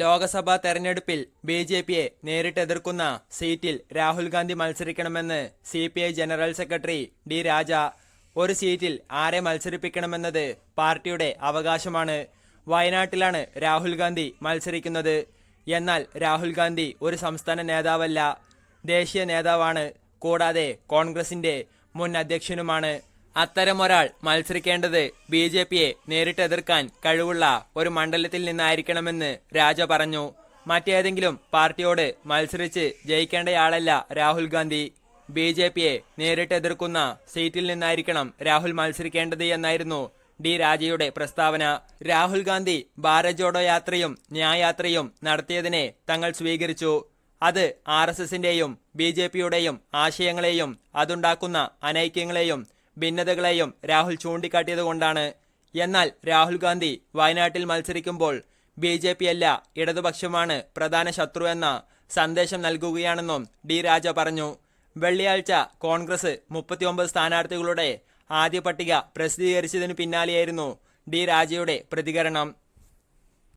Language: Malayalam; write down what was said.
ലോക്സഭാ തെരഞ്ഞെടുപ്പിൽ ബി ജെ പിയെ നേരിട്ട് എതിർക്കുന്ന സീറ്റിൽ Rahul Gandhi മത്സരിക്കണമെന്ന് C P I general secretary D Raja. ഒരു സീറ്റിൽ ആരെ മത്സരിപ്പിക്കണമെന്നത് പാർട്ടിയുടെ അവകാശമാണ്. വയനാട്ടിലാണ് രാഹുൽ ഗാന്ധി മത്സരിക്കുന്നത്. എന്നാൽ രാഹുൽ ഗാന്ധി ഒരു സംസ്ഥാന നേതാവല്ല. ദേശീയ നേതാവാണ്. കൂടാതെ കോൺഗ്രസിന്റെ മുൻ അധ്യക്ഷനുമാണ്. അത്തരമൊരാൾ മത്സരിക്കേണ്ടത് ബി ജെ പിയെ നേരിട്ട് എതിർക്കാൻ കഴിവുള്ള ഒരു മണ്ഡലത്തിൽ നിന്നായിരിക്കണമെന്ന് രാജ പറഞ്ഞു. മറ്റേതെങ്കിലും പാർട്ടിയോട് മത്സരിച്ച് ജയിക്കേണ്ടയാളല്ല രാഹുൽ ഗാന്ധി. ബി ജെ പിയെ നേരിട്ട് എതിർക്കുന്ന സീറ്റിൽ നിന്നായിരിക്കണം രാഹുൽ മത്സരിക്കേണ്ടത് എന്നായിരുന്നു ഡി രാജയുടെ പ്രസ്താവന. രാഹുൽ ഗാന്ധി ഭാരത് ജോഡോ യാത്രയും ന്യായാത്രയും നടത്തിയതിനെ തങ്ങൾ സ്വീകരിച്ചു. അത് ആർ എസ് എസിന്റെയും ബി ജെ പിയുടെയും ആശയങ്ങളെയും അതുണ്ടാക്കുന്ന അനൈക്യങ്ങളെയും ഭിന്നതകളെയും രാഹുൽ ചൂണ്ടിക്കാട്ടിയതുകൊണ്ടാണ് എന്നാൽ രാഹുൽ ഗാന്ധി വയനാട്ടിൽ മത്സരിക്കുമ്പോൾ ബി ജെ പി അല്ല ഇടതുപക്ഷമാണ് പ്രധാന ശത്രു എന്ന സന്ദേശം നൽകുകയാണെന്നും ഡി രാജ പറഞ്ഞു. വെള്ളിയാഴ്ച കോൺഗ്രസ് മുപ്പത്തിയൊമ്പത് സ്ഥാനാർത്ഥികളുടെ ആദ്യ പട്ടിക പ്രസിദ്ധീകരിച്ചതിനു പിന്നാലെയായിരുന്നു ഡി രാജയുടെ പ്രതികരണം.